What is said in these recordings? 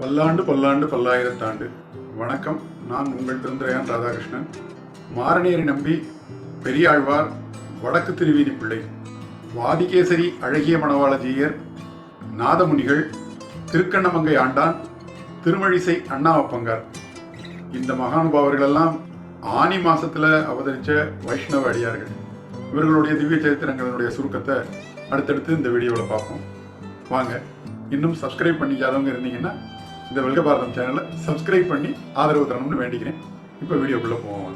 பல்லாண்டு பல்லாண்டு பல்லாயிரத்தாண்டு வணக்கம். நான் உங்கள் திருந்திரையான் ராதாகிருஷ்ணன். மாரணியரை நம்பி பெரியாழ்வார் வடக்கு திருவீதி பிள்ளை. வாதிகேசரி அழகிய மணவாளஜீயர் நாதமுனிகள் திருக்கண்ணமங்கை ஆண்டான் திருமழிசை அண்ணாவப்பங்கார். இந்த மகானுபாவர்களெல்லாம் ஆனி மாசத்துல அவதரிச்ச வைஷ்ணவ அடியார்கள். இவர்களுடைய திவ்ய சரித்திரங்களினுடைய சுருக்கத்தை அடுத்தடுத்து இந்த வீடியோவில் பார்ப்போம். வாங்க இன்னும் சப்ஸ்கிரைப் பண்ணிக்காதவங்க இருந்தீங்கன்னா இந்த வெல்க பாரதம் சேனலை சப்ஸ்கிரைப் பண்ணி ஆதரவு தரணும்னு வேண்டிக்கிறேன். இப்போ வீடியோக்குள்ளே போவோம்.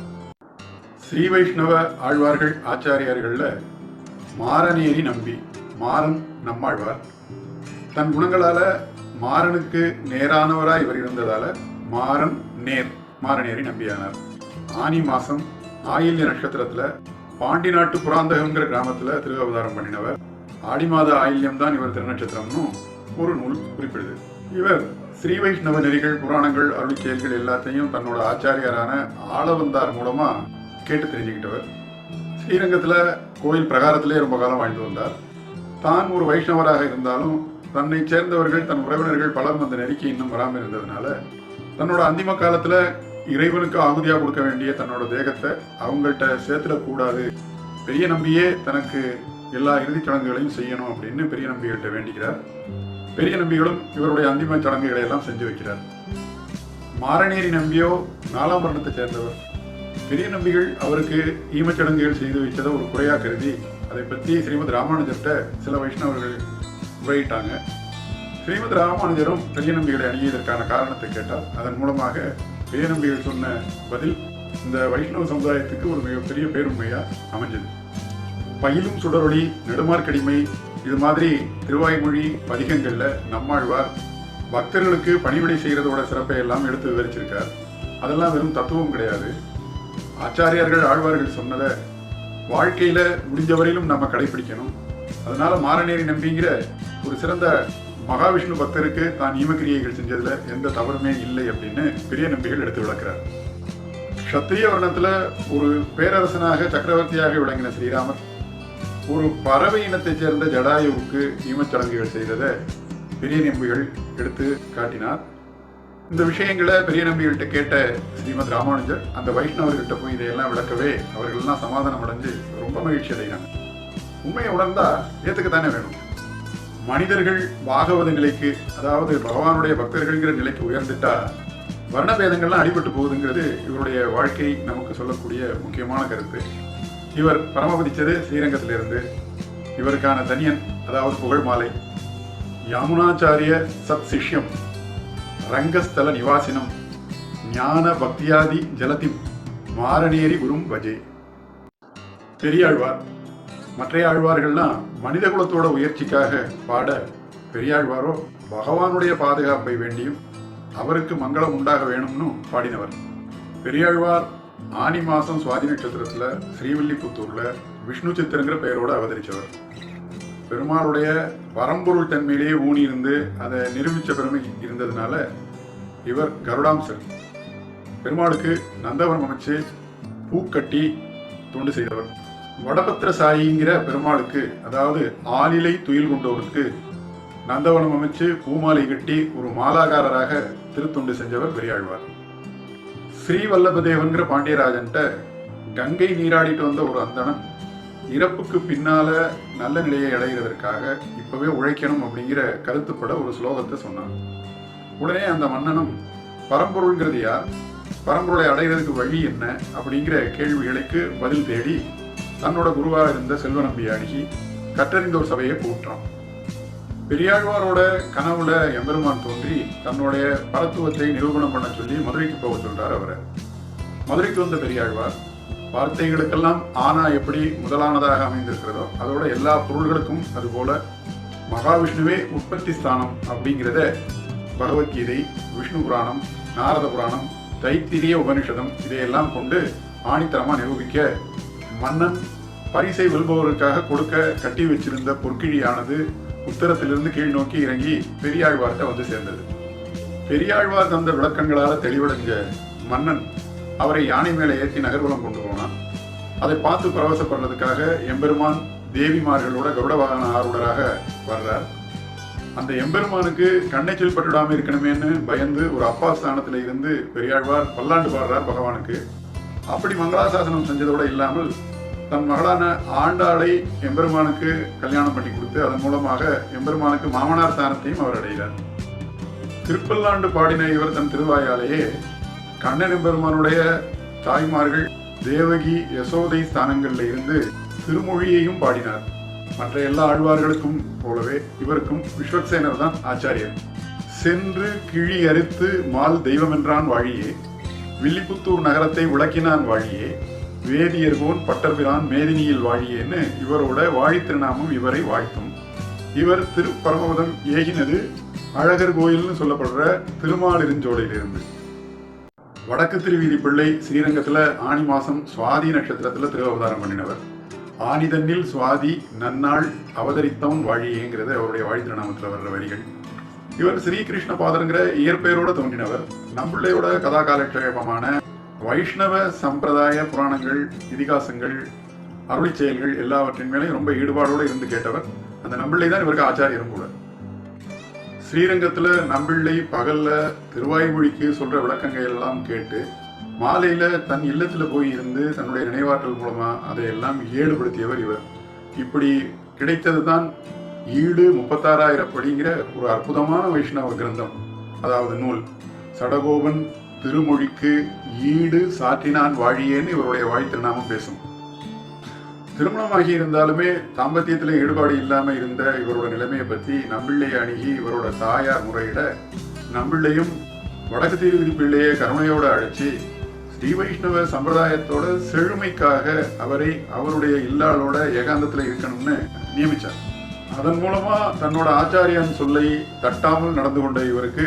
ஸ்ரீ வைஷ்ணவ ஆழ்வார்கள் ஆச்சாரியார்களில் மாரநேரி நம்பி மாறன் நம்மாழ்வார். தன் குணங்களால் மாறனுக்கு நேரானவராக இவர் இருந்ததால மாறன் நேர் மாறனேரி நம்பியானார். ஆனி மாசம் ஆயில்ய நட்சத்திரத்துல பாண்டி நாட்டு புராந்தகங்கிற கிராமத்துல திருவவதாரம் பண்ணினவர். ஆடி மாத ஆயில்யம் தான் இவர் திருநட்சத்திரம்னு ஒரு நூல் குறிப்பிடுது. இவர் ஸ்ரீ வைஷ்ணவ நெறிகள் புராணங்கள் அருள் செயல்கள் எல்லாத்தையும் தன்னோட ஆச்சாரியாரான ஆளவந்தார் மூலமா கேட்டு தெரிஞ்சுக்கிட்டவர். ஸ்ரீரங்கத்தில் கோயில் பிரகாரத்திலே ரொம்ப காலம் வாழ்ந்து வந்தார். தான் ஒரு வைஷ்ணவராக இருந்தாலும் தன்னை சேர்ந்தவர்கள் தன் உறவினர்கள் பலரும் அந்த நெறிக்கு இன்னும் வராமல் இருந்ததுனால தன்னோட அந்திம காலத்தில் இறைவனுக்கு ஆகுதியாக கொடுக்க வேண்டிய தன்னோட தேகத்தை அவங்கள்ட்ட சேர்த்துடக்கூடாது. பெரிய நம்பியே தனக்கு எல்லா இறுதிச் சடங்குகளையும் செய்யணும் அப்படின்னு பெரிய நம்பிகள்கிட்ட வேண்டிக்கிறார். பெரிய நம்பிகளும் இவருடைய அந்திம சடங்குகளை எல்லாம் செஞ்சு வைக்கிறார். மாரநேரி நம்பியோ நாலாம் வருடத்தை சேர்ந்தவர். பெரிய நம்பிகள் அவருக்கு ஈமச்சடங்குகள் செய்து வைத்ததை ஒரு குறையா கருதி அதை பற்றி ஸ்ரீமத் ராமானுஜர்கிட்ட சில வைஷ்ணவர்கள் முறையிட்டாங்க ஸ்ரீமத் ராமானுஜரும் பெரிய நம்பிகளை அணியதற்கான காரணத்தை கேட்டால் அதன் மூலமாக பெரிய நம்பிகள் சொன்ன பதில் இந்த வைஷ்ணவ சமுதாயத்துக்கு ஒரு மிகப்பெரிய பேருண்மையா அமைஞ்சது. பயிலும் சுடரொளி நெடுமார்க்கடிமை இது மாதிரி திருவாய்மொழி பதிகங்கள்ல நம்மாழ்வார் பக்தர்களுக்கு பணிவிடை செய்யறதோட சிறப்பை எல்லாம் எடுத்து விவரிச்சிருக்கார். அதெல்லாம் வெறும் தத்துவம் கிடையாது. ஆச்சாரியார்கள் ஆழ்வார்கள் சொன்னதை வாழ்க்கையில முடிஞ்சவரையிலும் நம்ம கடைபிடிக்கணும் அதனால மாரநேரி நம்பிங்கிற ஒரு சிறந்த மகாவிஷ்ணு பக்தருக்கு தான் ஈமக்கிரியைகள் செஞ்சதுல எந்த தவறுமே இல்லை அப்படின்னு பெரிய நம்பிகள் எடுத்து விளக்குறார். க்ஷத்திரிய வர்ணத்துல ஒரு பேரரசனாக சக்கரவர்த்தியாக விளங்கின ஸ்ரீராமர் ஒரு பறவை இனத்தைச் சேர்ந்த ஜடாயுவுக்கு ஈமச்சடங்குகள் செய்ததை பெரிய நம்பிகள் எடுத்து காட்டினார். இந்த விஷயங்களை பெரிய நம்பிகள்கிட்ட கேட்ட ஸ்ரீமத் ராமானுஜர் அந்த வைஷ்ணவர்கிட்ட போய் இதையெல்லாம் விளக்கவே அவர்கள்லாம் சமாதானம் அடைஞ்சு ரொம்ப மகிழ்ச்சி அடைகிறாங்க. உண்மையை உணர்ந்தா ஏத்துக்கத்தானே வேணும். மனிதர்கள் பாகவத நிலைக்கு அதாவது பகவானுடைய பக்தர்கள்ங்கிற நிலைக்கு உயர்ந்துட்டா வர்ணபேதங்கள்லாம் அடிபட்டு போகுதுங்கிறது இவருடைய வாழ்க்கை நமக்கு சொல்லக்கூடிய முக்கியமான கருத்து. இவர் பரமபதிச்சது ஸ்ரீரங்கத்திலிருந்து. இவருக்கான தனியன் அதாவது புகழ் மாலை. யமுனாச்சாரிய சத் சிஷ்யம் ரங்கஸ்தல நிவாசினம் ஞான பக்தியாதி ஜலதிம் மாரநேரி குரும் பஜே. பெரியாழ்வார். மற்றைய ஆழ்வார்கள்லாம் மனித குலத்தோட உயர்ச்சிக்காக பாட பெரியாழ்வாரோ பகவானுடைய பாதுகாப்பை வேண்டியும் அவருக்கு மங்களம் உண்டாக வேணும்னு பாடினவர். பெரியாழ்வார் ஆனி மாசம் சுவாதி நட்சத்திரத்துல ஸ்ரீவில்லிபுத்தூர்ல விஷ்ணு சித்திரங்கிற பெயரோட அவதரிச்சவர். பெருமாளுடைய பரம்பொருள் தன்மையிலேயே ஊனி இருந்து அதை நிரூபித்த பெருமை இருந்ததுனால இவர் கருடாம்சர். பெருமாளுக்கு நந்தவனம் அமைச்சு பூக்கட்டி தொண்டு செய்தவர். வடபத்திர சாயிங்கிற பெருமாளுக்கு அதாவது ஆளிலை துயில் கொண்டவருக்கு நந்தவனம் அமைச்சு பூமாலை கட்டி ஒரு மாலாகாரராக திருத்தொண்டு செஞ்சவர் பெரியாழ்வார். ஸ்ரீ வல்லபதேவன்கிற பாண்டியராஜன்ட்ட கங்கை நீராடிட்டு வந்த ஒரு அந்தணன் இறப்புக்கு பின்னால நல்ல நிலையை அடைகிறதற்காக இப்பவே உழைக்கணும் அப்படிங்கிற கருத்துப்பட ஒரு ஸ்லோகத்தை சொன்னான். உடனே அந்த மன்னனும் பரம்பொருள்ங்கிறது யார்? பரம்பொருளை அடைகிறதுக்கு வழி என்ன? அப்படிங்கிற கேள்விகளுக்கு பதில் தேடி தன்னோட குருவாக இருந்த செல்வ நம்பி அணுகி கற்றறிந்தோர் சபையை கூட்டுறான் பெரியாழ்வாரோட கனவுல எம்பெருமான் தோன்றி தன்னுடைய பரத்துவத்தை நிரூபணம் பண்ண சொல்லி மதுரைக்கு போக சொல்றார் அவரை. மதுரைக்கு வந்த பெரியாழ்வார் வார்த்தைகளுக்கெல்லாம் ஆனா எப்படி முதலானதாக அமைந்திருக்கிறதோ அதோட எல்லா பொருள்களுக்கும் அதுபோல மகாவிஷ்ணுவே உற்பத்தி ஸ்தானம் அப்படிங்கிறத பகவத்கீதை விஷ்ணு புராணம் நாரத புராணம் தைத்திரிய உபனிஷதம் இதையெல்லாம் கொண்டு ஆணித்தரமா நிரூபிக்க மன்னன் பரிசை வெல்பவருக்காக கொடுக்க கட்டி வச்சிருந்த பொற்கிழியானது உத்தரத்திலிருந்து கீழ் நோக்கி இறங்கி பெரியாழ்வார்கிட்ட வந்து சேர்ந்தது. பெரியாழ்வார் தந்த விளக்கங்களால் தெளிவடைஞ்ச மன்னன் அவரை யானை மேலே ஏற்றி நகர்வலம் கொண்டு போனான். அதை பார்த்து பரவசப்படுறதுக்காக எம்பெருமான் தேவிமார்களோட கௌடவாகன ஆர்வலராக வர்றார். அந்த எம்பெருமானுக்கு கண்ணைச்சல் பட்டுடாம இருக்கணுமேன்னு பயந்து ஒரு அப்பா ஸ்தானத்தில் இருந்து பெரியாழ்வார் பல்லாண்டு பாடுறார் பகவானுக்கு. அப்படி மங்களாசாசனம் செஞ்சதோட இல்லாமல் தன் மகளான ஆண்டாளை எம்பெருமானுக்கு கல்யாணம் பண்ணி கொடுத்து அதன் மூலமாக எம்பெருமானுக்கு மாமனார் ஸ்தானத்தையும் அவர் அடைகிறார். திருப்பல்லாண்டு பாடின இவர் தன் திருவாயாலேயே கண்ணன் எம்பெருமானுடைய தாய்மார்கள் தேவகி யசோதை ஸ்தானங்களில் இருந்து திருமொழியையும் பாடினார். மற்ற எல்லா ஆழ்வார்களுக்கும் போலவே இவருக்கும் விஸ்வக்சேனர் தான் ஆச்சாரியர். சென்று கிழி அறுத்து மால் தெய்வமென்றான் வாழியே வில்லிபுத்தூர் நகரத்தை உலக்கினான் வாழியே வேதியர்கோன் பட்டர்பிரான் மேதினியில் வாழியேன்னு இவரோட வாழி திருநாமம் இவரை வாழ்த்தும். இவர் திருப்பரமபதம் ஏகினது அழகர் கோயில்னு சொல்லப்படுற திருமாலிருஞ்சோலையிலிருந்து. வடக்கு திருவீதி பிள்ளை ஸ்ரீரங்கத்துல ஆனி மாசம் சுவாதி நட்சத்திரத்துல திருவவதாரம் பண்ணினவர். ஆனிதன்னில் சுவாதி நன்னாள் அவதரித்தவன் வாழியேங்கிறது அவருடைய வாழி திருநாமத்தில் வர்ற வரிகள். இவர் ஸ்ரீகிருஷ்ண பாதருங்கிற இயற்பெயரோட தோன்றினவர். நம்பிள்ளையோட கதா காலட்சேபமான வைஷ்ணவ சம்பிரதாய புராணங்கள் இதிகாசங்கள் அருளி செயல்கள் எல்லாவற்றின் மேலேயும் ரொம்ப ஈடுபாடோடு இருந்து கேட்டவர். அந்த நம்பிள்ளை தான் இவருக்கு ஆச்சாரியரும் கூட. ஸ்ரீரங்கத்துல நம்பிள்ளை பகல்ல திருவாய்மொழிக்கு சொல்ற விளக்கங்கள் எல்லாம் கேட்டு மாலையில தன் இல்லத்தில் போய் இருந்து தன்னுடைய நினைவாற்றல் மூலமா அதையெல்லாம் ஈடுபடுத்தியவர் இவர். இப்படி கிடைத்தது தான் ஈடு முப்பத்தாறாயிரம் படிங்கிற ஒரு அற்புதமான வைஷ்ணவ கிரந்தம். அதாவது நூல். சடகோபன் திருமொழிக்கு ஈடு சாற்றினான் வாழியேன்னு இவருடைய வாழ்த்திருநாமம் பேசும். திருமணமாகி இருந்தாலுமே தாம்பத்தியத்தில் ஈடுபாடு இல்லாம இருந்த இவரோட நிலைமையை பத்தி நம்பிள்ளை அணுகி இவரோட தாயார் முறையிட நம்பிள்ளையும் வடக்கு திருவிதி பிள்ளையை கருணையோடு அழைச்சி ஸ்ரீ வைஷ்ணவ சம்பிரதாயத்தோட செழுமைக்காக அவரை அவருடைய இல்லாளோட ஏகாந்தத்துல இருக்கணும்னு நியமிச்சார். அதன் மூலமா தன்னோட ஆச்சாரியான் சொல்லை தட்டாமல் நடந்து கொண்ட இவருக்கு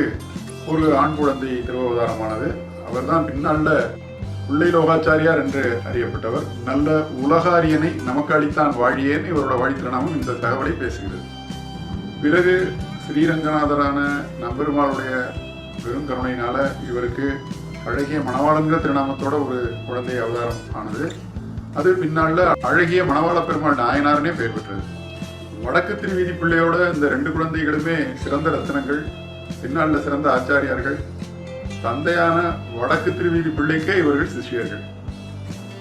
ஒரு ஆண் குழந்தை திருவவதாரமானது. அவர்தான் பின்னால உள்ளை லோகாச்சாரியார் என்று அறியப்பட்டவர். நல்ல உலகாரியனை நமக்கு அளித்தான் வாழியேன்னு இவரோட வழித்திறனாமும் இந்த தகவலை பேசுகிறது. பிறகு ஸ்ரீரங்கநாதரான நம்பெருமாளுடைய பெருங்கருணையினால இவருக்கு அழகிய மணவாளங்கிற திருநாமத்தோட ஒரு குழந்தை அவதாரம் ஆனது. அது பின்னால அழகிய மணவாள பெருமாள் நாயனார்னே பெயர் பெற்றது. வடக்கு திருவீதி பிள்ளையோட இந்த ரெண்டு குழந்தைகளுமே சிறந்த ரத்தினங்கள். பின்னாளில் சிறந்த ஆச்சாரியார்கள் தந்தையான வடக்கு திருவீதி பிள்ளைக்கே இவர்கள் சிஷ்யர்கள்.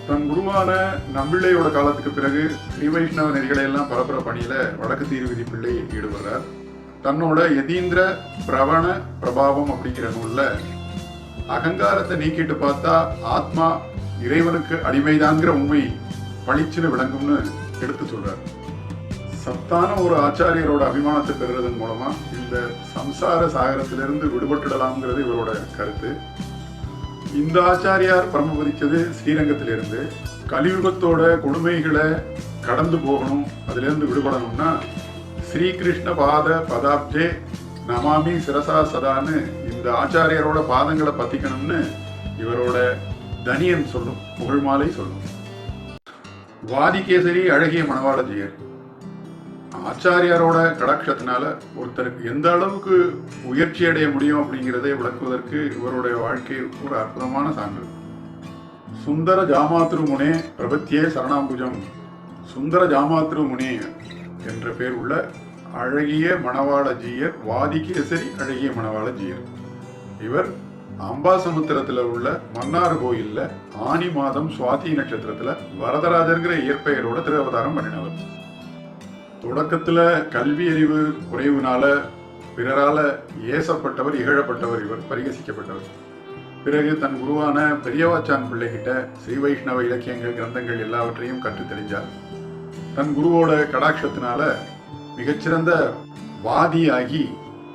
தன் குருவான நம்பிள்ளையோட காலத்துக்கு பிறகு ஸ்ரீ வைஷ்ணவ நெறிகளை எல்லாம் பரப்புற பணியில வடக்கு திருவீதி பிள்ளை ஈடுபடுறார். தன்னோட எதீந்திர பிரவண பிரபாவம் அப்படிங்கிற நூல்ல அகங்காரத்தை நீக்கிட்டு பார்த்தா ஆத்மா இறைவனுக்கு அடிமைதாங்கிற உண்மை பளிச்சுன்னு விளங்கும்னு எடுத்து சொல்றார். சத்தான ஒரு ஆச்சாரியரோட அபிமானத்தை பெறுறதன் மூலமா இந்த சம்சார சாகரத்திலிருந்து விடுபட்டுடலாம்ங்கிறது இவரோட கருத்து. இந்த ஆச்சாரியார் பரமபதிச்சது ஸ்ரீரங்கத்திலிருந்து. கலியுகத்தோட கொடுமைகளை கடந்து போகணும் அதுலேருந்து விடுபடணும்னா ஸ்ரீகிருஷ்ண பாத பதாப்ஜே நமாமி சிரசா சதான்னு இந்த ஆச்சாரியரோட பாதங்களை பத்திக்கணும்னு இவரோட தனியன் சொல்லும் புகழ்மாலை சொல்லும். வாதிகேசரி அழகிய மணவாளஜியர். ஆச்சாரியாரோட கடாட்சத்தினால ஒருத்தருக்கு எந்த அளவுக்கு உயர்ச்சி அடைய முடியும் அப்படிங்கிறதை விளக்குவதற்கு இவருடைய வாழ்க்கை ஒரு அற்புதமான சான்று. சுந்தர ஜாமாத்ரு முனே பிரபத்தியே சரணாம்புஜம். சுந்தர ஜாமாத்ரு முனே என்ற பேர் உள்ள அழகிய மணவாள ஜீயர் வாதிகேசரி அழகிய மணவாள ஜீயர் இவர் அம்பாசமுத்திரத்தில் உள்ள மன்னார் கோயிலில் ஆனி மாதம் சுவாதி நட்சத்திரத்தில் வரதராஜருங்கிற இயற்பெயரோட திருவதாரம் பண்ணினவர். தொடக்கத்தில் கல்வி அறிவு குறைவுனால பிறரால் ஏசப்பட்டவர் இகழப்பட்டவர் இவர் பரிகசிக்கப்பட்டவர். பிறகு தன் குருவான பெரியவாச்சான் பிள்ளைகிட்ட ஸ்ரீ வைஷ்ணவ இலக்கியங்கள் கிரந்தங்கள் எல்லாவற்றையும் கற்று தெரிஞ்சார். தன் குருவோட கடாட்சத்தினால மிகச்சிறந்த வாதியாகி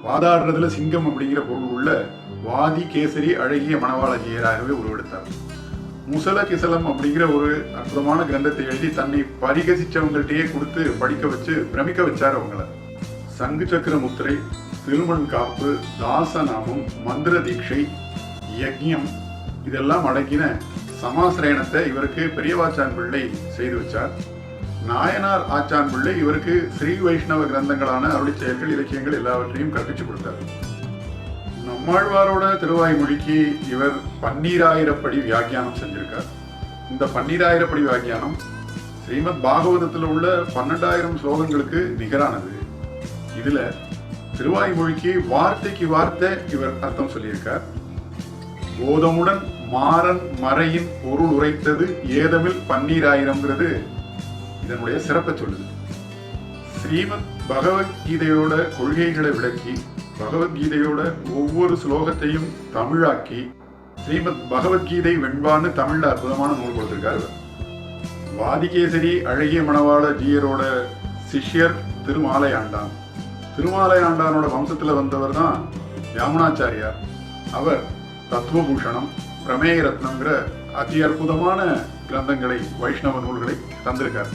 வாதாடுறதுல சிங்கம் அப்படிங்கிற பொருள் உள்ள வாதி கேசரி அழகிய மணவாளஜியராகவே உருவெடுத்தார். முசல கிசலம் அப்படிங்கிற ஒரு அற்புதமான கிரந்தத்தை எழுதி தன்னை பரிகசிச்சவங்கள்ட்டயே கொடுத்து படிக்க வச்சு பிரமிக்க வச்சார் அவங்கள. சங்கு சக்கர முத்திரை திருமண் காப்பு தாசநாமம் மந்திர தீட்சை யக்ஞம் இதெல்லாம் அடங்கின சமாசிரயணத்தை இவருக்கு பெரியவாச்சான் பிள்ளை செய்து வச்சார். நாயனார் ஆச்சான் பிள்ளை இவருக்கு ஸ்ரீ வைஷ்ணவ கிரந்தங்களான அருளிச் செயல்கள் இலக்கியங்கள் எல்லாவற்றையும் கற்பிச்சு கொடுத்தார். நம்மாழ்வாரோட திருவாய்மொழிக்கு இவர் பன்னீராயிரப்படி வியாக்கியானம் செஞ்சிருக்கார். இந்த பன்னீராயிரப்படி வியாக்கியானம் ஸ்ரீமத் பாகவதத்தில் உள்ள பன்னெண்டாயிரம் ஸ்லோகங்களுக்கு நிகரானது. இதுல திருவாய்மொழிக்கு வார்த்தைக்கு வார்த்தை இவர் அர்த்தம் சொல்லியிருக்கார். போதமுடன் மாறன் மறையின் பொருள் உரைத்தது ஏதமில் பன்னீராயிரம்ங்கிறது இதனுடைய சிறப்பை சொல்லுது. ஸ்ரீமத் பகவத்கீதையோட கொள்கைகளை விளக்கி பகவத்கீதையோட ஒவ்வொரு ஸ்லோகத்தையும் தமிழாக்கி ஸ்ரீமத் பகவத்கீதை வெண்பான்னு தமிழ்ல அற்புதமான நூல் கொடுத்திருக்காரு வாதிகேசரி அழகிய மணவாள ஜீயரோட சிஷ்யர் திருமாலையாண்டான். திருமாலையாண்டானோட வம்சத்துல வந்தவர் தான் யாமுனாச்சாரியார். அவர் தத்துவபூஷணம் பிரமேய ரத்னங்கிற அதி அற்புதமான கிரந்தங்களை வைஷ்ணவ நூல்களை தந்திருக்கார்.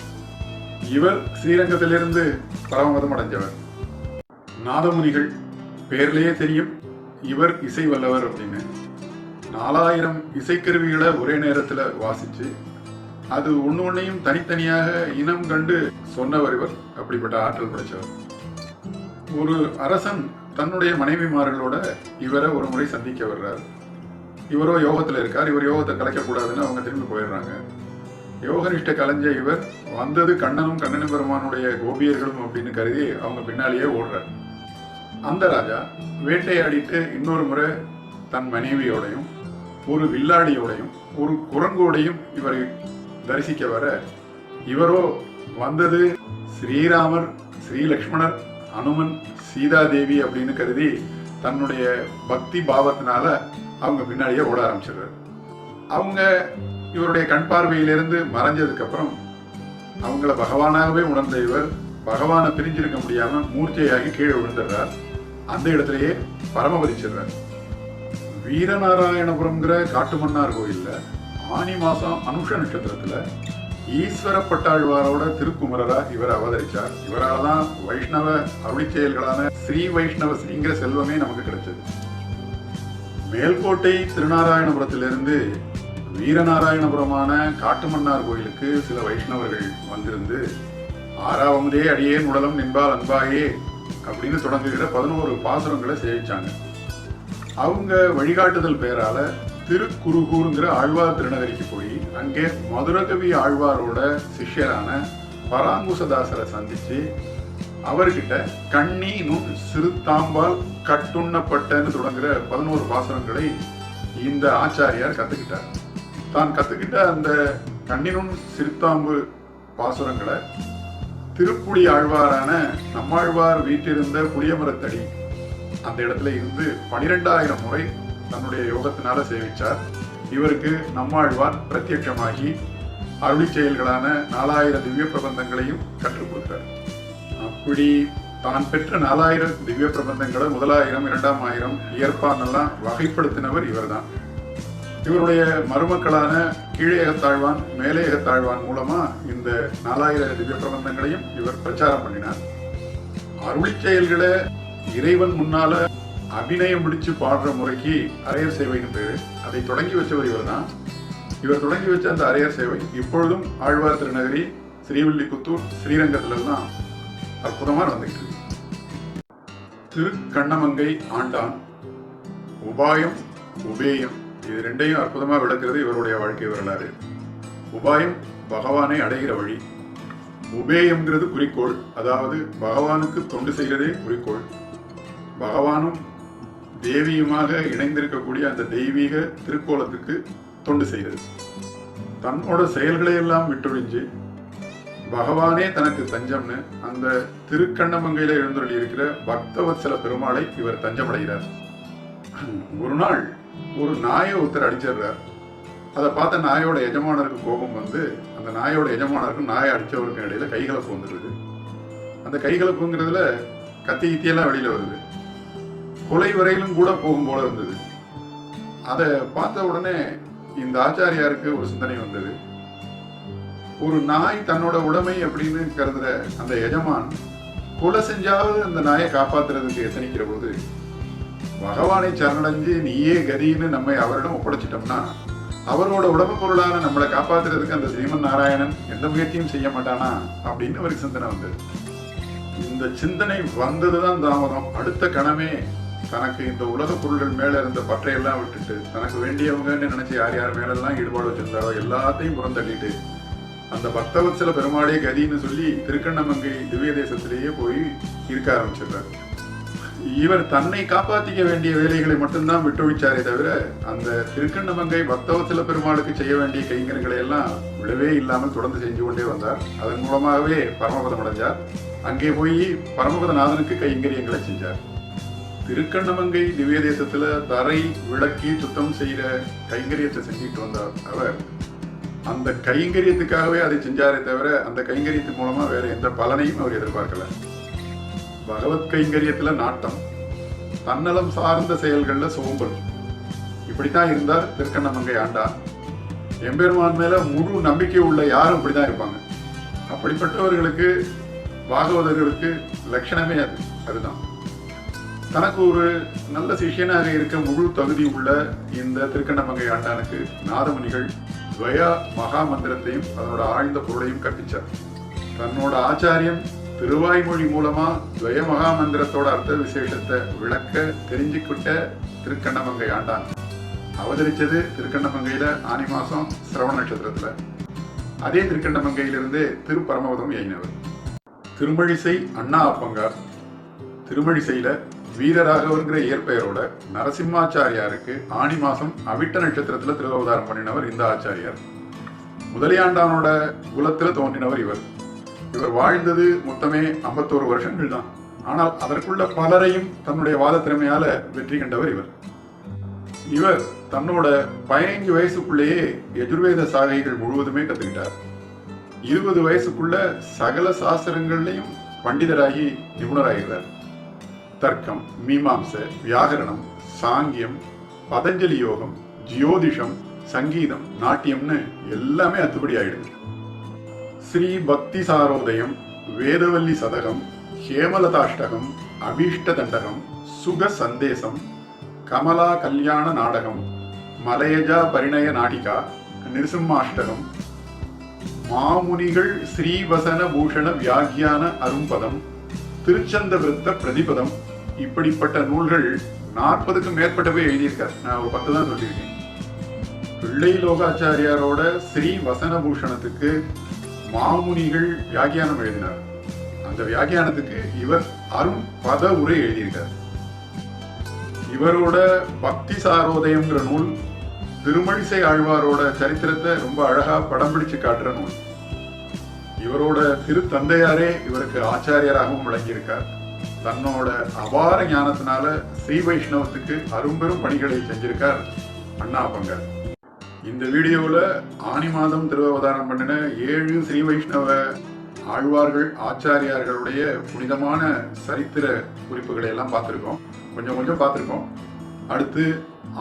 இவர் ஸ்ரீரங்கத்திலிருந்து பரமதம் அடைஞ்சவர். நாதமுனிகள் பேர்லேயே தெரியும். இவர் இசை வல்லவர் அப்படின்னு. நாலாயிரம் இசைக்கருவிகளை ஒரே நேரத்துல வாசிச்சு அது ஒன்னு ஒன்னையும் தனித்தனியாக இனம் கண்டு சொன்னவர் இவர். அப்படிப்பட்ட ஆற்றல் படைச்சவர். ஒரு அரசன் தன்னுடைய மனைவிமார்களோட இவரை ஒரு முறை சந்திக்க வர்றார். இவரோ யோகத்துல இருக்கார் இவர் யோகத்தை கலைக்கக்கூடாதுன்னு அவங்க திரும்பி போயிடுறாங்க. யோகனிஷ்ட கலைஞ்ச இவர் வந்தது கண்ணனும் கண்ணனும் பெருமானுடைய கோபியர்களும் அப்படின்னு கருதி அவங்க பின்னாலேயே ஓடுறார். அந்த ராஜா வேட்டையாடிட்டு இன்னொரு முறை தன் மனைவியோடையும் ஒரு வில்லாடியோடையும் ஒரு குரங்கோடையும் இவரை தரிசிக்க வர இவரோ வந்தது ஸ்ரீராமர் ஸ்ரீலக்ஷ்மணர் அனுமன் சீதாதேவி அப்படின்னு கருதி தன்னுடைய பக்தி பாவத்தினால அவங்க பின்னாடியே ஓட ஆரம்பிச்சிடுறாரு. அவங்க இவருடைய கண் பார்வையிலிருந்து மறைஞ்சதுக்கு அப்புறம் அவங்கள பகவானாகவே உணர்ந்த இவர் பகவானை பிரிஞ்சிருக்க முடியாம மூர்ச்சையாகி கீழே விழுந்துடுறார். அந்த இடத்திலேயே பரமபதிச்சிடுறார் வீரநாராயணபுரம்ங்கிற காட்டுமன்னார் கோயில்ல ஆனி மாசம் அனுஷ நட்சத்திரத்துல ஈஸ்வர பட்டாழ்வாரோட திருக்குமரரா இவர் அவதரிச்சார். இவரால தான் வைஷ்ணவ அருளிச் செயல்களான ஸ்ரீ வைஷ்ணவ ஸ்ரீங்கிற செல்வமே நமக்கு கிடைச்சது. மேல்கோட்டை திருநாராயணபுரத்திலிருந்து வீரநாராயணபுரமான காட்டுமன்னார் கோயிலுக்கு சில வைஷ்ணவர்கள் வந்திருந்து ஆறாவதே அடியே உடலம் நின்பால் அன்பாயே அப்படின்னு தொடங்குகிற பதினோரு பாசுரங்களை சேவிச்சாங்க. அவங்க வழிகாட்டுதல் பெயரால திருக்குறுகூருங்கிற ஆழ்வார் திருநகரிக்கு போய் அங்கே மதுரகவி ஆழ்வாரோட சிஷ்யரான பராங்குசதாசரை சந்திச்சு அவர்கிட்ட கண்ணி சிறுத்தாம்பால் கட்டுண்ணப்பட்டன்னு தொடங்குற பதினோரு பாசுரங்களை இந்த ஆச்சாரியார் கத்துக்கிட்டார். தான் கத்துக்கிட்ட அந்த கண்ணினும் சிறுத்தாம்பு பாசுரங்களை திருப்புடி ஆழ்வாரான நம்மாழ்வார் வீட்டிருந்த புளியமரத்தடி அந்த இடத்துல இருந்து பனிரெண்டாயிரம் முறை தன்னுடைய யோகத்தினால சேவிச்சார். இவருக்கு நம்மாழ்வார் பிரத்யட்சமாகி அருளி செயல்களான நாலாயிரம் திவ்ய பிரபந்தங்களையும் கற்றுக் கொடுத்தார். அப்படி தான் பெற்ற நாலாயிரம் திவ்ய பிரபந்தங்களை முதலாயிரம் இரண்டாம் ஆயிரம் இயற்பானெல்லாம் வகைப்படுத்தினவர் இவர்தான். இவருடைய மருமக்களான கீழேகத்தாழ்வான் மேலேகத்தாழ்வான் மூலமா இந்த நாலாயிர திவ்ய பிரபந்தங்களையும் இவர் பிரச்சாரம் பண்ணினார். அருளி செயல்களை இறைவன் முன்னால அபிநயம் முடிச்சு பாடுற முறைக்கு அரையர் சேவைன்னு பேரு. அதை தொடங்கி வச்சவர் இவர்தான். இவர் தொடங்கி வச்ச அந்த அரையர் சேவை இப்பொழுதும் ஆழ்வார் திருநகரி ஸ்ரீவில்லிபுத்தூர் ஸ்ரீரங்கத்துல தான் அற்புதமா நடந்துட்டு இருக்கு. திருக்கண்ணமங்கை ஆண்டான். உபாயம் உபேயம். இது ரெண்டையும் அற்புதமாக விளக்குறது இவருடைய வாழ்க்கை வரலாறு. உபாயம் பகவானை அடைகிற வழி. உபேயம்ங்கிறது குறிக்கோள். அதாவது பகவானுக்கு தொண்டு செய்கிறதே குறிக்கோள். பகவானும் தேவியுமாக இணைந்திருக்கக்கூடிய அந்த தெய்வீக திருக்கோலத்துக்கு தொண்டு செய்கிறது. தன்னோட செயல்களை எல்லாம் விட்டொழிஞ்சு பகவானே தனக்கு தஞ்சம்னு அந்த திருக்கண்ணமங்கையில எழுந்தருளி இருக்கிற பக்தவத்சல பெருமாளை இவர் தஞ்சமடைகிறார். ஒரு நாள் ஒரு நாயை ஒருத்தர் அடிச்சிடுறார். அதை பார்த்த நாயோட எஜமானருக்கு கோபம் வந்து அந்த நாயோட எஜமானருக்கும் நாயை அடிச்சவருக்கும் இடையில கைகலப்பு வந்துடுது அந்த கைகலப்புங்கிறதுல கத்தி கித்தியெல்லாம் வெளியில வருது. கொலை வரையிலும் கூட போகும் போல இருந்தது. அதை பார்த்த உடனே இந்த ஆச்சாரியாருக்கு ஒரு சிந்தனை வந்தது. ஒரு நாய் தன்னோட உடைமை அப்படின்னு கருதுற அந்த எஜமான் கொலை செஞ்சாவது அந்த நாயை காப்பாத்துறதுக்கு எத்தனைக்கிற போது பகவானை சரணடைஞ்சு நீயே கதின்னு நம்மை அவரிடம் ஒப்படைச்சிட்டோம்னா அவரோட உடம்பு பொருளான நம்மளை காப்பாத்துறதுக்கு அந்த ஸ்ரீமன் நாராயணன் எந்த முயற்சியும் செய்ய மாட்டானா அப்படின்னு அவருக்கு சிந்தனை வந்தது. இந்த சிந்தனை வந்ததுதான் தாமதம். அடுத்த கணமே தனக்கு இந்த உலக பொருள்கள் மேல இருந்த பற்றையெல்லாம் விட்டுட்டு தனக்கு வேண்டியவங்கன்னு நினைச்சு யார் யார் மேலெல்லாம் ஈடுபாடு வச்சிருந்தாரோ எல்லாத்தையும் புறந்தள்ளிட்டு அந்த பக்தவத்சல பெருமாளே கதின்னு சொல்லி திருக்கண்ணமங்கை திவ்ய தேசத்திலேயே போய் இருக்க ஆரம்பிச்சிடுறாரு. இவர் தன்னை காப்பாற்றிக்க வேண்டிய வேலைகளை மட்டும்தான் விட்டுவிச்சாரே தவிர அந்த திருக்கண்ணமங்கை பக்தவத்தில பெருமாளுக்கு செய்ய வேண்டிய கைங்கரியங்களை எல்லாம் விடவே இல்லாமல் தொடர்ந்து செஞ்சு கொண்டே வந்தார். அதன் மூலமாகவே பரமபதம் அடைஞ்சார். அங்கே போய் பரமபதநாதனுக்கு கைங்கரியங்களை செஞ்சார். திருக்கண்ணமங்கை திவ்ய தேசத்துல தரை விளக்கி சுத்தம் செய்கிற கைங்கரியத்தை செஞ்சுட்டு வந்தார் அவர். அந்த கைங்கரியத்துக்காகவே அதை செஞ்சாரே தவிர அந்த கைங்கரியத்தின் மூலமா வேற எந்த பலனையும் அவர் எதிர்பார்க்கல. பகவத் கைங்கரியத்துல நாட்டம். தன்னலம் சார்ந்த செயல்கள்ல சோம்பல். இப்படித்தான் இருந்தார் திருக்கண்ணமங்கை ஆண்டார் எம்பெருமான் மேல முழு நம்பிக்கை உள்ள யாரும் இப்படிதான் இருப்பாங்க. அப்படிப்பட்டவர்களுக்கு பாகவதர்களுக்கு லட்சணமே அது அதுதான். தனக்கு ஒரு நல்ல சிஷியனாக இருக்க முழு தகுதி உள்ள இந்த திருக்கண்ணமங்கை ஆண்டானுக்கு நாதமுனிகள் துவயா மகா மந்திரத்தையும் அதனோட ஆழ்ந்த பொருளையும் கற்பிச்சார். தன்னோட ஆச்சாரியம் திருவாய்மொழி மூலமா துவய மகா மந்திரத்தோட அர்த்த விசேஷத்தை விளக்க தெரிஞ்சுக்கிட்ட திருக்கண்ணமங்கை ஆண்டான். அவதரிச்சது திருக்கண்ணமங்கையில ஆனி மாசம் சிரவண நட்சத்திரத்துல. அதே திருக்கண்ணமங்கையிலிருந்து திருப்பரமபதம் எயினவர் திருமழிசை அண்ணா அப்பங்கார். திருமழிசையில வீரராகவர்ங்கிற இயற்பெயரோட நரசிம்மாச்சாரியாருக்கு ஆணி மாசம் அவிட்ட நட்சத்திரத்துல திருவதாரம் பண்ணினவர் இந்த ஆச்சாரியார். முதலியாண்டானோட குலத்துல தோன்றினவர் இவர். இவர் வாழ்ந்தது மொத்தமே ஐம்பத்தோரு வருஷங்கள் தான். ஆனால் அதற்குள்ள பலரையும் தன்னுடைய வாத திறமையால வெற்றி கண்டவர் இவர். இவர் தன்னோட பதினைஞ்சு வயசுக்குள்ளேயே எஜுர்வேத சாகைகள் முழுவதுமே கத்துக்கிட்டார். இருபது வயசுக்குள்ள சகல சாஸ்திரங்கள்லையும் பண்டிதராகி நிபுணராகிறார் தர்க்கம் மீமாம்ச வியாகரணம் சாங்கியம் பதஞ்சலி யோகம் ஜியோதிஷம் சங்கீதம் நாட்டியம்னு எல்லாமே அத்துப்படி ஆயிடுது. ஸ்ரீ பக்தி சாரோதயம் வேதவல்லி சதகம் ஹேமலதாஷ்டகம் அபீஷ்ட தண்டகம் சுக சந்தேசம் கமலா கல்யாண நாடகம் மலையஜா பரிணய நாடிகா நிருசிம்மாஷ்டகம் மாமுனிகள் ஸ்ரீவசன பூஷண வியாக்கியான அரும்பதம் திருச்சந்த விருத்த பிரதிபதம் இப்படிப்பட்ட நூல்கள் நாற்பதுக்கும் மேற்பட்டவை எழுதியிருக்கார். நான் ஒரு பத்து தான் சொல்லியிருக்கேன். பிள்ளை லோகாச்சாரியாரோட ஸ்ரீ வசனபூஷணத்துக்கு மாமுனிகள் வியாக்கியானம் எழுதினார். அந்த வியாக்கியானத்துக்கு இவர் அருண் பத உரை எழுதியிருக்கார். இவரோட பக்தி சாரோதயம்ங்கிற நூல் திருமழிசை ஆழ்வாரோட சரித்திரத்தை ரொம்ப அழகா படம் பிடிச்சு காட்டுற நூல். இவரோட திருத்தந்தையாரே இவருக்கு ஆச்சாரியராகவும் விளங்கியிருக்கார். தன்னோட அபார ஞானத்தினால ஸ்ரீ வைஷ்ணவத்துக்கு அரும்பெரும் பணிகளை செஞ்சிருக்கார் அண்ணா பங்கர் இந்த வீடியோவில் ஆனி மாதம் திருவவதாரம் பண்ணின ஏழு ஸ்ரீ வைஷ்ணவ ஆழ்வார்கள் ஆச்சாரியார்களுடைய புனிதமான சரித்திர குறிப்புகளை எல்லாம் பார்த்துருக்கோம். கொஞ்சம் கொஞ்சம் பார்த்துருக்கோம். அடுத்து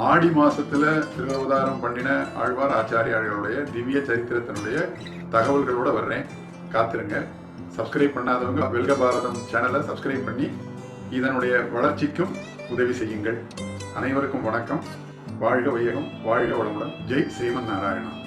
ஆடி மாசத்துல திருவவதாரம் பண்ணின ஆழ்வார் ஆச்சாரியார்களுடைய திவ்ய சரித்திரத்தினுடைய தகவல்களோட வர்றேன். காத்திருங்க. சப்ஸ்கிரைப் பண்ணாதவங்க வெல்க பாரதம் சேனலை சப்ஸ்கிரைப் பண்ணி இதனுடைய வளர்ச்சிக்கும் உதவி செய்யுங்கள். அனைவருக்கும் வணக்கம். வாழ்க வையகம் வாழ்க வளமுடன். ஜெய் ஸ்ரீமன் நாராயணா.